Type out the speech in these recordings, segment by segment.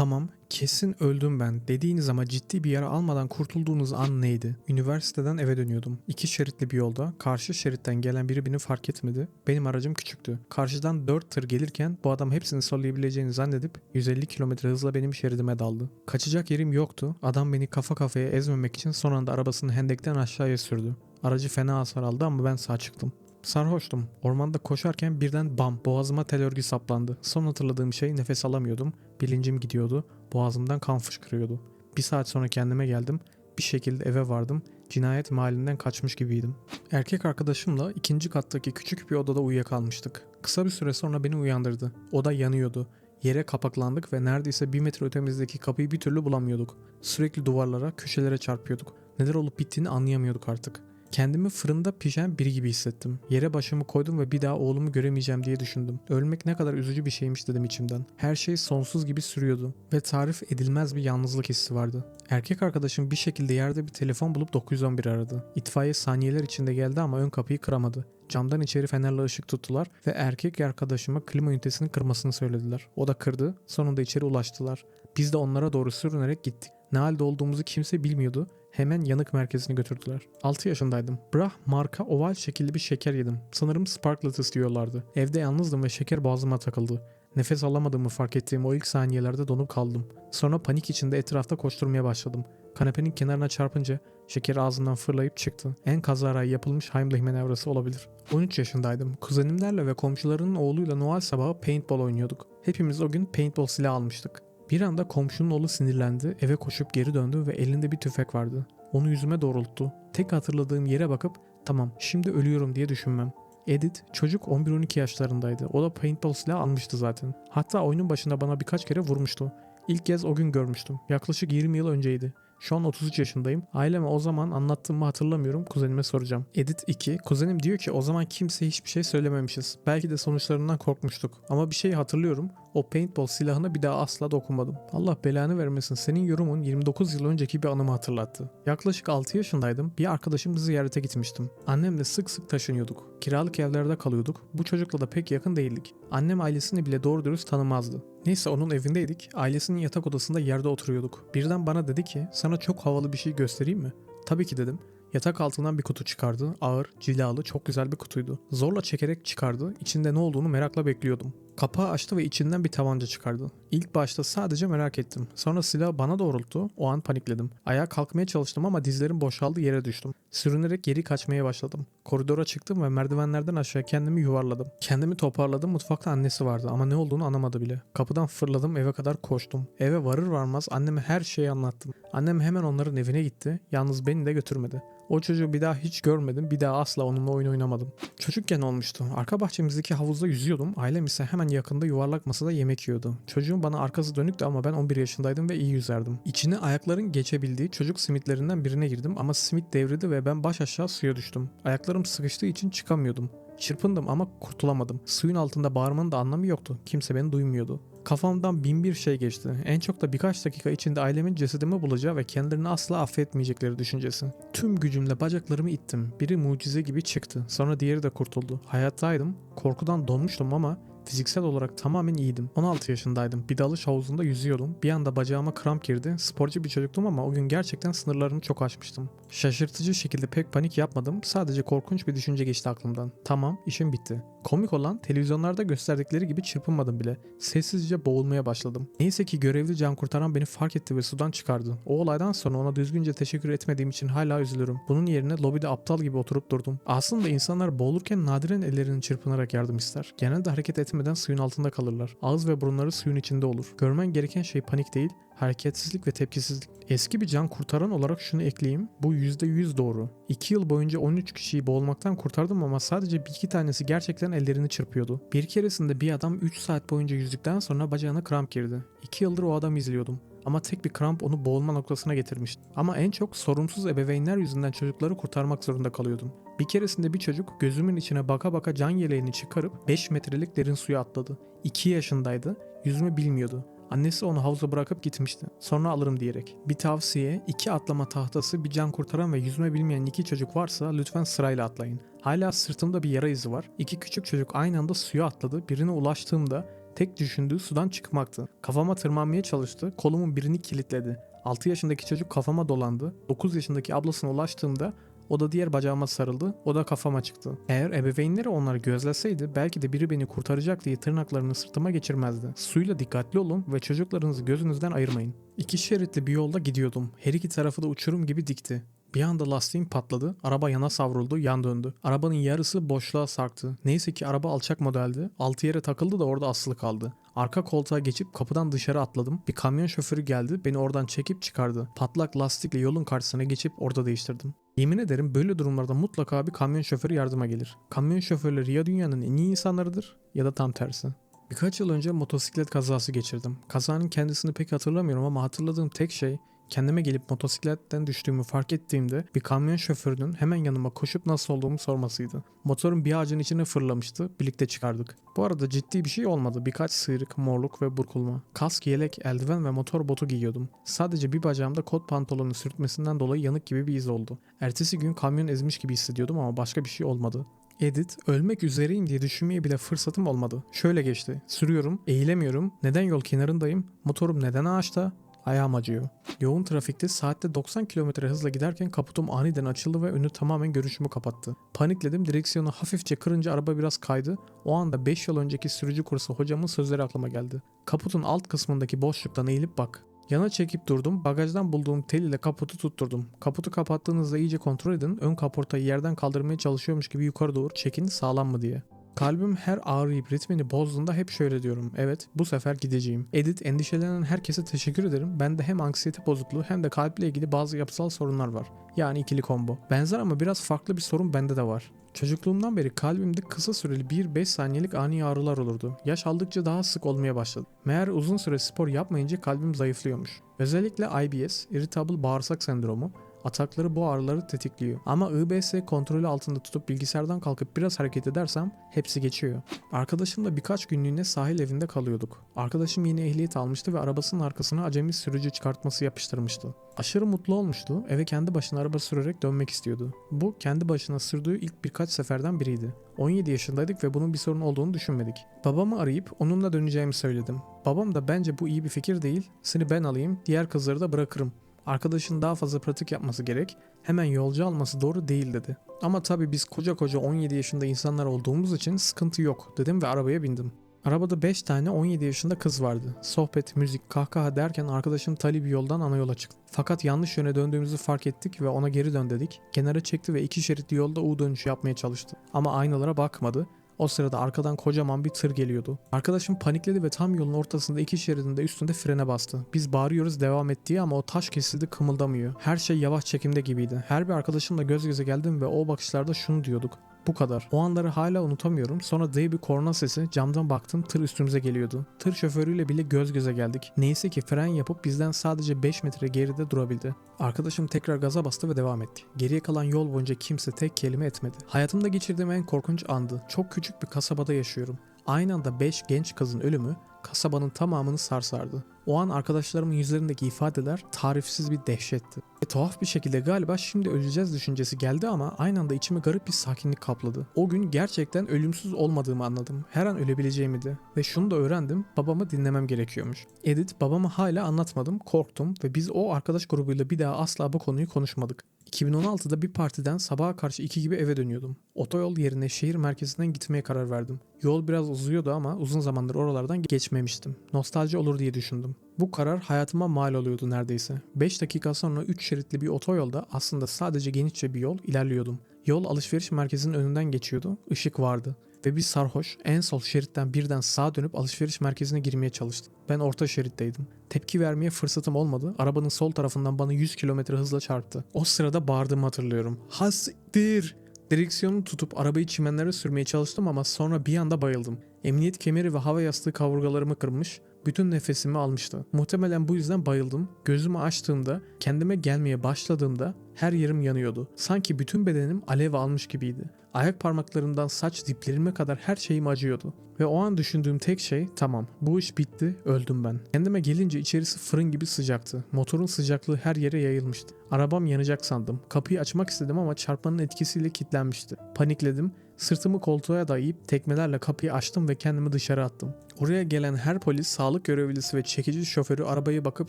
Tamam, kesin öldüm ben dediğiniz ama ciddi bir yara almadan kurtulduğunuz an neydi? Üniversiteden eve dönüyordum. İki şeritli bir yolda karşı şeritten gelen biri beni fark etmedi. Benim aracım küçüktü. Karşıdan 4 tır gelirken bu adam hepsini sollayabileceğini zannedip 150 km hızla benim şeridime daldı. Kaçacak yerim yoktu. Adam beni kafa kafaya ezmemek için son anda arabasını hendekten aşağıya sürdü. Aracı fena hasar aldı ama ben sağ çıktım. Sarhoştum. Ormanda koşarken birden bam boğazıma tel örgü saplandı. Son hatırladığım şey nefes alamıyordum. Bilincim gidiyordu. Boğazımdan kan fışkırıyordu. Bir saat sonra kendime geldim. Bir şekilde eve vardım. Cinayet mahallinden kaçmış gibiydim. Erkek arkadaşımla ikinci kattaki küçük bir odada uyuyakalmıştık. Kısa bir süre sonra beni uyandırdı. Oda yanıyordu. Yere kapaklandık ve neredeyse bir metre ötemizdeki kapıyı bir türlü bulamıyorduk. Sürekli duvarlara, köşelere çarpıyorduk. Neler olup bittiğini anlayamıyorduk artık. Kendimi fırında pişen biri gibi hissettim. Yere başımı koydum ve bir daha oğlumu göremeyeceğim diye düşündüm. Ölmek ne kadar üzücü bir şeymiş dedim içimden. Her şey sonsuz gibi sürüyordu ve tarif edilmez bir yalnızlık hissi vardı. Erkek arkadaşım bir şekilde yerde bir telefon bulup 911 aradı. İtfaiye saniyeler içinde geldi ama ön kapıyı kıramadı. Camdan içeri fenerle ışık tuttular ve erkek arkadaşıma klima ünitesini kırmasını söylediler. O da kırdı. Sonunda içeri ulaştılar. Biz de onlara doğru sürünerek gittik. Ne halde olduğumuzu kimse bilmiyordu. Hemen yanık merkezine götürdüler. 6 yaşındaydım. Brah marka oval şekilli bir şeker yedim. Sanırım Sparklettus diyorlardı. Evde yalnızdım ve şeker boğazıma takıldı. Nefes alamadığımı fark ettiğim o ilk saniyelerde donup kaldım. Sonra panik içinde etrafta koşturmaya başladım. Kanepenin kenarına çarpınca şeker ağzımdan fırlayıp çıktı. En kazara yapılmış Heimlich manevrası olabilir. 13 yaşındaydım. Kuzenimlerle ve komşularının oğluyla Noel sabahı paintball oynuyorduk. Hepimiz o gün paintball silahı almıştık. Bir anda komşunun oğlu sinirlendi, eve koşup geri döndü ve elinde bir tüfek vardı. Onu yüzüme doğrulttu. Tek hatırladığım yere bakıp tamam şimdi ölüyorum diye düşünmem. Edith çocuk 11-12 yaşlarındaydı. O da paintball silahı almıştı zaten. Hatta oyunun başında bana birkaç kere vurmuştu. İlk kez o gün görmüştüm. Yaklaşık 20 yıl önceydi. Şu an 33 yaşındayım. Aileme o zaman anlattığımı hatırlamıyorum. Kuzenime soracağım. Edit 2. Kuzenim diyor ki o zaman kimseye hiçbir şey söylememişiz. Belki de sonuçlarından korkmuştuk. Ama bir şey hatırlıyorum. O paintball silahına bir daha asla dokunmadım. Allah belanı vermesin. Senin yorumun 29 yıl önceki bir anımı hatırlattı. Yaklaşık 6 yaşındaydım. Bir arkadaşımı ziyarete gitmiştim. Annemle sık sık taşınıyorduk. Kiralık evlerde kalıyorduk. Bu çocukla da pek yakın değildik. Annem ailesini bile doğru dürüst tanımazdı. Neyse onun evindeydik. Ailesinin yatak odasında yerde oturuyorduk. Birden bana dedi ki sana çok havalı bir şey göstereyim mi? Tabii ki dedim. Yatak altından bir kutu çıkardı. Ağır, cilalı, çok güzel bir kutuydu. Zorla çekerek çıkardı. İçinde ne olduğunu merakla bekliyordum. Kapağı açtı ve içinden bir tabanca çıkardı. İlk başta sadece merak ettim. Sonra silahı bana doğrulttu. O an panikledim. Ayağa kalkmaya çalıştım ama dizlerim boşaldı yere düştüm. Sürünerek geri kaçmaya başladım. Koridora çıktım ve merdivenlerden aşağı kendimi yuvarladım. Kendimi toparladım. Mutfakta annesi vardı ama ne olduğunu anlamadı bile. Kapıdan fırladım eve kadar koştum. Eve varır varmaz anneme her şeyi anlattım. Annem hemen onların evine gitti. Yalnız beni de götürmedi. O çocuğu bir daha hiç görmedim. Bir daha asla onunla oyun oynamadım. Çocukken olmuştu. Arka bahçemizdeki havuzda yüzüyordum. Ailem ise hemen yakında yuvarlak masada yemek yiyordu. Çocuğun bana arkası dönüktü ama ben 11 yaşındaydım ve iyi yüzerdim. İçine ayakların geçebildiği çocuk simitlerinden birine girdim ama simit devrildi ve ben baş aşağı suya düştüm. Ayaklarım sıkıştığı için çıkamıyordum. Çırpındım ama kurtulamadım. Suyun altında bağırmanın da anlamı yoktu. Kimse beni duymuyordu. Kafamdan bin bir şey geçti. En çok da birkaç dakika içinde ailemin cesedimi bulacağı ve kendilerini asla affetmeyecekleri düşüncesi. Tüm gücümle bacaklarımı ittim. Biri mucize gibi çıktı. Sonra diğeri de kurtuldu. Hayattaydım. Korkudan donmuştum ama Fiziksel olarak tamamen iyiydim. 16 yaşındaydım. Bir dalış havuzunda yüzüyordum. Bir anda bacağıma kramp girdi. Sporcu bir çocuktum ama o gün gerçekten sınırlarımı çok aşmıştım. Şaşırtıcı şekilde pek panik yapmadım. Sadece korkunç bir düşünce geçti aklımdan. Tamam, işim bitti. Komik olan televizyonlarda gösterdikleri gibi çırpınmadım bile. Sessizce boğulmaya başladım. Neyse ki görevli can kurtaran beni fark etti ve sudan çıkardı. O olaydan sonra ona düzgünce teşekkür etmediğim için hala üzülürüm. Bunun yerine lobide aptal gibi oturup durdum. Aslında insanlar boğulurken nadiren ellerini çırpınarak yardım ister. Genelde hareket etmeden suyun altında kalırlar. Ağız ve burunları suyun içinde olur. Görmen gereken şey panik değil, hareketsizlik ve tepkisizlik. Eski bir can kurtaran olarak şunu ekleyeyim. Bu %100 doğru. 2 yıl boyunca 13 kişiyi boğulmaktan kurtardım ama sadece bir iki tanesi gerçekten ellerini çırpıyordu. Bir keresinde bir adam 3 saat boyunca yüzdükten sonra bacağına kramp girdi. 2 yıldır o adamı izliyordum. Ama tek bir kramp onu boğulma noktasına getirmişti. Ama en çok sorumsuz ebeveynler yüzünden çocukları kurtarmak zorunda kalıyordum. Bir keresinde bir çocuk gözümün içine baka baka can yeleğini çıkarıp 5 metrelik derin suya atladı. 2 yaşındaydı, yüzümü bilmiyordu. Annesi onu havuza bırakıp gitmişti. Sonra alırım diyerek. Bir tavsiye, iki atlama tahtası, bir can kurtaran ve yüzme bilmeyen iki çocuk varsa lütfen sırayla atlayın. Hala sırtımda bir yara izi var. İki küçük çocuk aynı anda suya atladı. Birine ulaştığımda Tek düşündüğü sudan çıkmaktı. Kafama tırmanmaya çalıştı. Kolumun birini kilitledi. 6 yaşındaki çocuk kafama dolandı. 9 yaşındaki ablasına ulaştığımda o da diğer bacağıma sarıldı. O da kafama çıktı. Eğer ebeveynleri onları gözleseydi belki de biri beni kurtaracak diye tırnaklarını sırtıma geçirmezdi. Suyla dikkatli olun ve çocuklarınızı gözünüzden ayırmayın. İki şeritli bir yolda gidiyordum. Her iki tarafı da uçurum gibi dikti. Bir anda lastiğim patladı. Araba yana savruldu, yan döndü. Arabanın yarısı boşluğa sarktı. Neyse ki araba alçak modeldi. Altı yere takıldı da orada asılı kaldı. Arka koltuğa geçip kapıdan dışarı atladım. Bir kamyon şoförü geldi, beni oradan çekip çıkardı. Patlak lastikle yolun karşısına geçip orada değiştirdim. Yemin ederim böyle durumlarda mutlaka bir kamyon şoförü yardıma gelir. Kamyon şoförleri ya dünyanın en iyi insanlarıdır ya da tam tersi. Birkaç yıl önce motosiklet kazası geçirdim. Kazanın kendisini pek hatırlamıyorum ama hatırladığım tek şey kendime gelip motosikletten düştüğümü fark ettiğimde bir kamyon şoförünün hemen yanıma koşup nasıl olduğumu sormasıydı. Motorum bir ağacın içine fırlamıştı, birlikte çıkardık. Bu arada ciddi bir şey olmadı. Birkaç sıyrık, morluk ve burkulma. Kask, yelek, eldiven ve motor botu giyiyordum. Sadece bir bacağımda kot pantolonun sürtmesinden dolayı yanık gibi bir iz oldu. Ertesi gün kamyon ezmiş gibi hissediyordum ama başka bir şey olmadı. Edit, ölmek üzereyim diye düşünmeye bile fırsatım olmadı. Şöyle geçti. Sürüyorum, eğilemiyorum. Neden yol kenarındayım? Motorum neden ağaçta? Ayağım acıyor. Yoğun trafikte saatte 90 km hızla giderken kaputum aniden açıldı ve önü tamamen görüşümü kapattı. Panikledim direksiyonu hafifçe kırınca araba biraz kaydı. O anda 5 yıl önceki sürücü kursu hocamın sözleri aklıma geldi. Kaputun alt kısmındaki boşluktan eğilip bak. Yana çekip durdum. Bagajdan bulduğum tel ile kaputu tutturdum. Kaputu kapattığınızda iyice kontrol edin. Ön kaportayı yerden kaldırmaya çalışıyormuş gibi yukarı doğru çekin sağlam mı diye. Kalbim her ağrıyıp ritmini bozduğunda hep şöyle diyorum. Evet bu sefer gideceğim. Edit endişelenen herkese teşekkür ederim. Bende hem anksiyete bozukluğu hem de kalple ilgili bazı yapısal sorunlar var. Yani ikili combo. Benzer ama biraz farklı bir sorun bende de var. Çocukluğumdan beri kalbimde kısa süreli 1-5 saniyelik ani ağrılar olurdu. Yaş aldıkça daha sık olmaya başladı. Meğer uzun süre spor yapmayınca kalbim zayıflıyormuş. Özellikle IBS, Irritable Bağırsak Sendromu, Atakları bu ağrıları tetikliyor. Ama IBS kontrolü altında tutup bilgisayardan kalkıp biraz hareket edersem hepsi geçiyor. Arkadaşımla birkaç günlüğüne sahil evinde kalıyorduk. Arkadaşım yeni ehliyet almıştı ve arabasının arkasına acemi sürücü çıkartması yapıştırmıştı. Aşırı mutlu olmuştu. Eve kendi başına araba sürerek dönmek istiyordu. Bu kendi başına sürdüğü ilk birkaç seferden biriydi. 17 yaşındaydık ve bunun bir sorun olduğunu düşünmedik. Babamı arayıp onunla döneceğimi söyledim. Babam da bence bu iyi bir fikir değil. Seni ben alayım, diğer kızları da bırakırım. Arkadaşın daha fazla pratik yapması gerek. Hemen yolcu alması doğru değil dedi. Ama tabii biz koca koca 17 yaşında insanlar olduğumuz için sıkıntı yok dedim ve arabaya bindim. Arabada 5 tane 17 yaşında kız vardı. Sohbet, müzik, kahkaha derken arkadaşım Talip yoldan ana yola çıktı. Fakat yanlış yöne döndüğümüzü fark ettik ve ona geri dön dedik. Kenara çekti ve iki şeritli yolda U dönüşü yapmaya çalıştı. Ama aynalara bakmadı. O sırada arkadan kocaman bir tır geliyordu. Arkadaşım panikledi ve tam yolun ortasında iki şeridinde üstünde frene bastı. Biz bağırıyoruz devam et diye ama o taş kesildi kımıldamıyor. Her şey yavaş çekimde gibiydi. Her bir arkadaşımla göz göze geldim ve o bakışlarda şunu diyorduk. Bu kadar. O anları hala unutamıyorum. Sonra dev bir korna sesi camdan baktım tır üstümüze geliyordu. Tır şoförüyle bile göz göze geldik. Neyse ki fren yapıp bizden sadece 5 metre geride durabildi. Arkadaşım tekrar gaza bastı ve devam etti. Geriye kalan yol boyunca kimse tek kelime etmedi. Hayatımda geçirdiğim en korkunç andı. Çok küçük bir kasabada yaşıyorum. Aynı anda 5 genç kızın ölümü kasabanın tamamını sarsardı. O an arkadaşlarımın yüzlerindeki ifadeler tarifsiz bir dehşetti. Ve tuhaf bir şekilde galiba şimdi öleceğiz düşüncesi geldi ama aynı anda içimi garip bir sakinlik kapladı. O gün gerçekten ölümsüz olmadığımı anladım. Her an ölebileceğimi de. Ve şunu da öğrendim. Babamı dinlemem gerekiyormuş. Edit babamı hala anlatmadım. Korktum ve biz o arkadaş grubuyla bir daha asla bu konuyu konuşmadık. 2016'da bir partiden sabaha karşı 2 gibi eve dönüyordum. Otoyol yerine şehir merkezinden gitmeye karar verdim. Yol biraz uzuyordu ama uzun zamandır oralardan geçmemiştim. Nostalji olur diye düşündüm. Bu karar hayatıma mal oluyordu neredeyse. 5 dakika sonra 3 şeritli bir otoyolda aslında sadece genişçe bir yol ilerliyordum. Yol alışveriş merkezinin önünden geçiyordu. Işık vardı. Ve bir sarhoş en sol şeritten birden sağa dönüp alışveriş merkezine girmeye çalıştı. Ben orta şeritteydim. Tepki vermeye fırsatım olmadı. Arabanın sol tarafından bana 100 km hızla çarptı. O sırada bağırdığımı hatırlıyorum. Hastir! Direksiyonu tutup arabayı çimenlere sürmeye çalıştım ama sonra bir anda bayıldım. Emniyet kemeri ve hava yastığı kaburgalarımı kırmış, bütün nefesimi almıştı. Muhtemelen bu yüzden bayıldım. Gözümü açtığımda, kendime gelmeye başladığımda Her yerim yanıyordu. Sanki bütün bedenim alev almış gibiydi. Ayak parmaklarımdan saç diplerime kadar her şeyim acıyordu. Ve o an düşündüğüm tek şey tamam bu iş bitti öldüm ben. Kendime gelince içerisi fırın gibi sıcaktı. Motorun sıcaklığı her yere yayılmıştı. Arabam yanacak sandım. Kapıyı açmak istedim ama çarpmanın etkisiyle kilitlenmişti. Panikledim. Sırtımı koltuğa dayayıp tekmelerle kapıyı açtım ve kendimi dışarı attım. Oraya gelen her polis, sağlık görevlisi ve çekici şoförü arabaya bakıp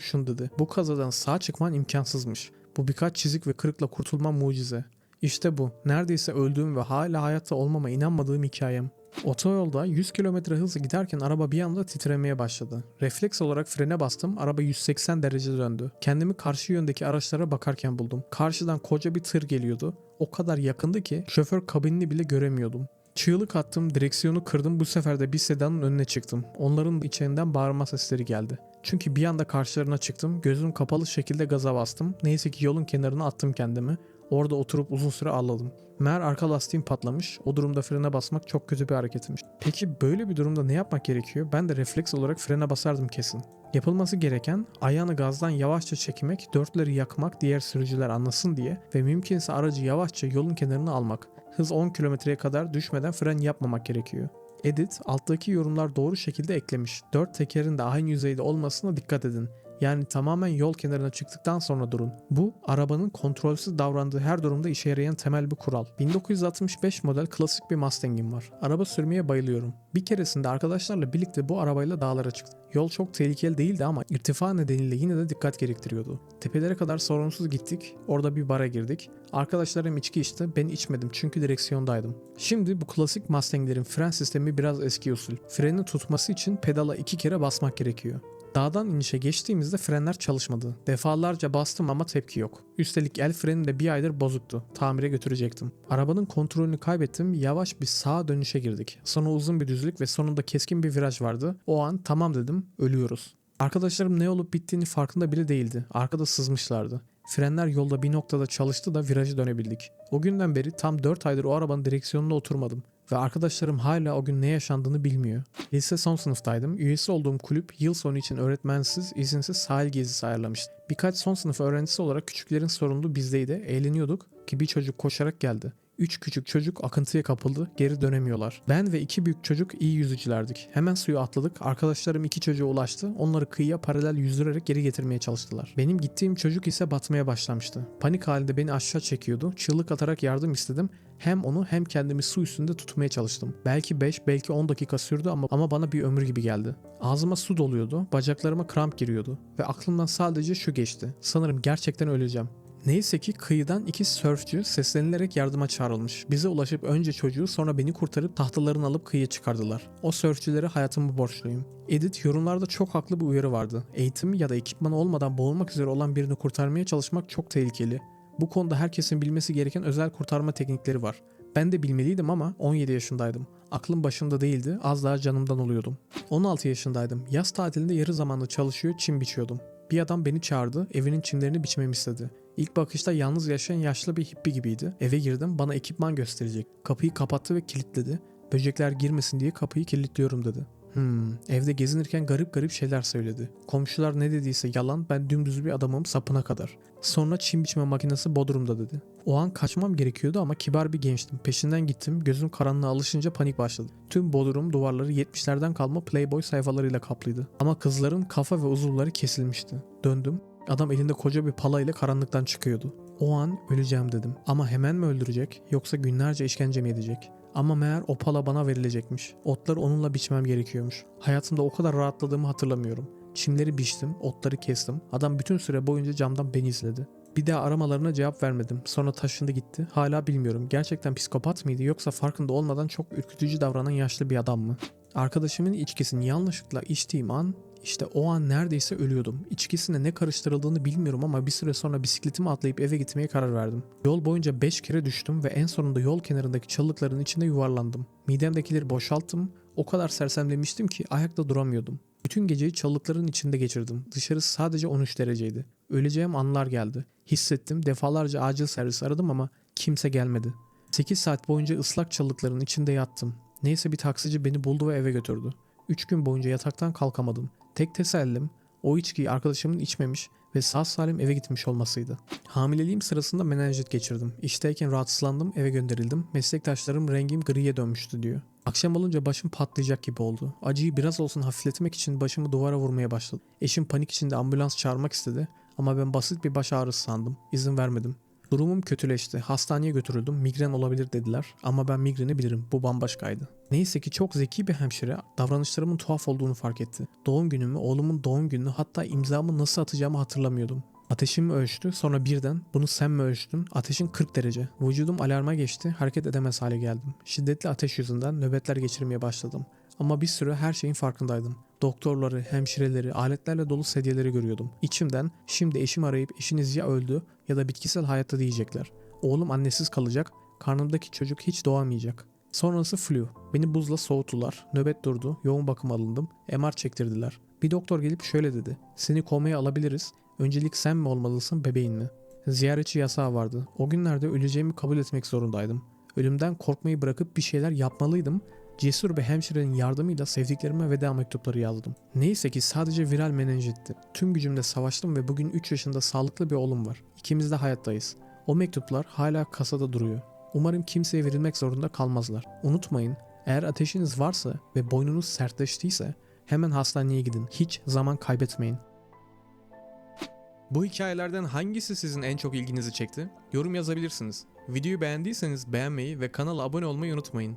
şunu dedi. Bu kazadan sağ çıkman imkansızmış. Bu birkaç çizik ve kırıkla kurtulman mucize. İşte bu. Neredeyse öldüğüm ve hala hayatta olmama inanmadığım hikayem. Otoyolda 100 km hızla giderken araba bir anda titremeye başladı. Refleks olarak frene bastım, araba 180 derece döndü. Kendimi karşı yöndeki araçlara bakarken buldum. Karşıdan koca bir tır geliyordu. O kadar yakındı ki şoför kabinini bile göremiyordum. Çığlık attım, direksiyonu kırdım. Bu sefer de bir sedanın önüne çıktım. Onların içinden bağırma sesleri geldi. Çünkü bir anda karşılarına çıktım. Gözüm kapalı şekilde gaza bastım. Neyse ki yolun kenarına attım kendimi. Orada oturup uzun süre ağladım. Meğer arka lastiğim patlamış. O durumda frene basmak çok kötü bir hareketmiş. Peki böyle bir durumda ne yapmak gerekiyor? Ben de refleks olarak frene basardım kesin. Yapılması gereken ayağını gazdan yavaşça çekmek, dörtleri yakmak diğer sürücüler anlasın diye ve mümkünse aracı yavaşça yolun kenarına almak. Hız 10 kilometreye kadar düşmeden fren yapmamak gerekiyor. Edit alttaki yorumlar doğru şekilde eklemiş. Dört tekerin de aynı yüzeyde olmasına dikkat edin. Yani tamamen yol kenarına çıktıktan sonra durun. Bu arabanın kontrolsüz davrandığı her durumda işe yarayan temel bir kural. 1965 model klasik bir Mustang'im var. Araba sürmeye bayılıyorum. Bir keresinde arkadaşlarla birlikte bu arabayla dağlara çıktık. Yol çok tehlikeli değildi ama irtifa nedeniyle yine de dikkat gerektiriyordu. Tepelere kadar sorunsuz gittik. Orada bir bara girdik. Arkadaşlarım içki içti. Ben içmedim çünkü direksiyondaydım. Şimdi bu klasik Mustang'lerin fren sistemi biraz eski usul. Freni tutması için pedala iki kere basmak gerekiyor. Dağdan inişe geçtiğimizde frenler çalışmadı. Defalarca bastım ama tepki yok. Üstelik el freni de bir aydır bozuktu. Tamire götürecektim. Arabanın kontrolünü kaybettim. Yavaş bir sağa dönüşe girdik. Sonra uzun bir düzlük ve sonunda keskin bir viraj vardı. O an tamam dedim ölüyoruz. Arkadaşlarım ne olup bittiğini farkında bile değildi. Arkada sızmışlardı. Frenler yolda bir noktada çalıştı da virajı dönebildik. O günden beri tam 4 aydır o arabanın direksiyonuna oturmadım ve arkadaşlarım hala o gün ne yaşandığını bilmiyor. Lise son sınıftaydım. Üyesi olduğum kulüp yıl sonu için öğretmensiz, izinsiz sahil gezisi ayarlamıştı. Birkaç son sınıf öğrencisi olarak küçüklerin sorumluluğu bizdeydi. Eğleniyorduk ki bir çocuk koşarak geldi. Üç küçük çocuk akıntıya kapıldı, geri dönemiyorlar. Ben ve iki büyük çocuk iyi yüzücülerdik. Hemen suya atladık, arkadaşlarım iki çocuğa ulaştı, onları kıyıya paralel yüzdürerek geri getirmeye çalıştılar. Benim gittiğim çocuk ise batmaya başlamıştı. Panik halinde beni aşağı çekiyordu, çığlık atarak yardım istedim. Hem onu hem kendimi su üstünde tutmaya çalıştım. Belki 5, belki 10 dakika sürdü ama, ama bana bir ömür gibi geldi. Ağzıma su doluyordu, bacaklarıma kramp giriyordu ve aklımdan sadece şu geçti. Sanırım gerçekten öleceğim. Neyse ki kıyıdan iki sörfçü seslenilerek yardıma çağrılmış. Bize ulaşıp önce çocuğu sonra beni kurtarıp tahtalarını alıp kıyıya çıkardılar. O sörfçülere hayatımı borçluyum. Edit yorumlarda çok haklı bir uyarı vardı. Eğitim ya da ekipmanı olmadan boğulmak üzere olan birini kurtarmaya çalışmak çok tehlikeli. Bu konuda herkesin bilmesi gereken özel kurtarma teknikleri var. Ben de bilmeliydim ama 17 yaşındaydım. Aklım başımda değildi, az daha canımdan oluyordum. 16 yaşındaydım. Yaz tatilinde yarı zamanlı çalışıyor, çim biçiyordum. Bir adam beni çağırdı, evinin çimlerini biçmemi istedi. İlk bakışta yalnız yaşayan yaşlı bir hippi gibiydi. Eve girdim, bana ekipman gösterecek. Kapıyı kapattı ve kilitledi. Böcekler girmesin diye kapıyı kilitliyorum dedi. Hmm, evde gezinirken garip garip şeyler söyledi. Komşular ne dediyse yalan, ben dümdüz bir adamım sapına kadar. Sonra çim biçme makinesi Bodrum'da dedi. O an kaçmam gerekiyordu ama kibar bir gençtim. Peşinden gittim, gözüm karanlığa alışınca panik başladı. Tüm Bodrum duvarları 70'lerden kalma Playboy sayfalarıyla kaplıydı. Ama kızların kafa ve uzuvları kesilmişti. Döndüm, adam elinde koca bir pala ile karanlıktan çıkıyordu. O an öleceğim dedim. Ama hemen mi öldürecek yoksa günlerce işkence mi edecek? Ama meğer o pala bana verilecekmiş. Otları onunla biçmem gerekiyormuş. Hayatımda o kadar rahatladığımı hatırlamıyorum. Çimleri biçtim, otları kestim. Adam bütün süre boyunca camdan beni izledi. Bir daha aramalarına cevap vermedim. Sonra taşındı gitti. Hala bilmiyorum. Gerçekten psikopat mıydı yoksa farkında olmadan çok ürkütücü davranan yaşlı bir adam mı? Arkadaşımın içkisini yanlışlıkla içtiğim an işte o an neredeyse ölüyordum. İçkisine ne karıştırıldığını bilmiyorum ama bir süre sonra bisikletimi atlayıp eve gitmeye karar verdim. Yol boyunca 5 kere düştüm ve en sonunda yol kenarındaki çalılıkların içinde yuvarlandım. Midemdekileri boşalttım. O kadar sersemlemiştim ki ayakta duramıyordum. Bütün geceyi çalılıkların içinde geçirdim. Dışarısı sadece 13 dereceydi. Öleceğim anlar geldi. Hissettim. Defalarca acil servis aradım ama kimse gelmedi. 8 saat boyunca ıslak çalılıkların içinde yattım. Neyse bir taksici beni buldu ve eve götürdü. 3 gün boyunca yataktan kalkamadım. Tek tesellim o içkiyi arkadaşımın içmemiş ve sağ salim eve gitmiş olmasıydı. Hamileliğim sırasında menenjit geçirdim. İşteyken rahatsızlandım, eve gönderildim. Meslektaşlarım rengim griye dönmüştü diyor. Akşam olunca başım patlayacak gibi oldu. Acıyı biraz olsun hafifletmek için başımı duvara vurmaya başladım. Eşim panik içinde ambulans çağırmak istedi ama ben basit bir baş ağrısı sandım. İzin vermedim. Durumum kötüleşti. Hastaneye götürüldüm. Migren olabilir dediler. Ama ben migreni bilirim. Bu bambaşkaydı. Neyse ki çok zeki bir hemşire davranışlarımın tuhaf olduğunu fark etti. Doğum günümü, oğlumun doğum gününü hatta imzamı nasıl atacağımı hatırlamıyordum. Ateşimi ölçtü. Sonra birden bunu sen mi ölçtün? Ateşin 40 derece. Vücudum alarma geçti. Hareket edemez hale geldim. Şiddetli ateş yüzünden nöbetler geçirmeye başladım. Ama bir süre her şeyin farkındaydım. Doktorları, hemşireleri, aletlerle dolu sedyeleri görüyordum. İçimden şimdi eşim arayıp eşiniz ya öldü ya da bitkisel hayatta diyecekler. Oğlum annesiz kalacak, karnımdaki çocuk hiç doğamayacak. Sonrası flu. Beni buzla soğuttular. Nöbet durdu. Yoğun bakım alındım. MR çektirdiler. Bir doktor gelip şöyle dedi. Seni komaya alabiliriz. Öncelik sen mi olmalısın bebeğin mi? Ziyaretçi yasağı vardı. O günlerde öleceğimi kabul etmek zorundaydım. Ölümden korkmayı bırakıp bir şeyler yapmalıydım. Cesur bir hemşirenin yardımıyla sevdiklerime veda mektupları yazdım. Neyse ki sadece viral menenjitti. Tüm gücümle savaştım ve bugün 3 yaşında sağlıklı bir oğlum var. İkimiz de hayattayız. O mektuplar hala kasada duruyor. Umarım kimseye verilmek zorunda kalmazlar. Unutmayın, eğer ateşiniz varsa ve boynunuz sertleştiyse hemen hastaneye gidin. Hiç zaman kaybetmeyin. Bu hikayelerden hangisi sizin en çok ilginizi çekti? Yorum yazabilirsiniz. Videoyu beğendiyseniz beğenmeyi ve kanala abone olmayı unutmayın.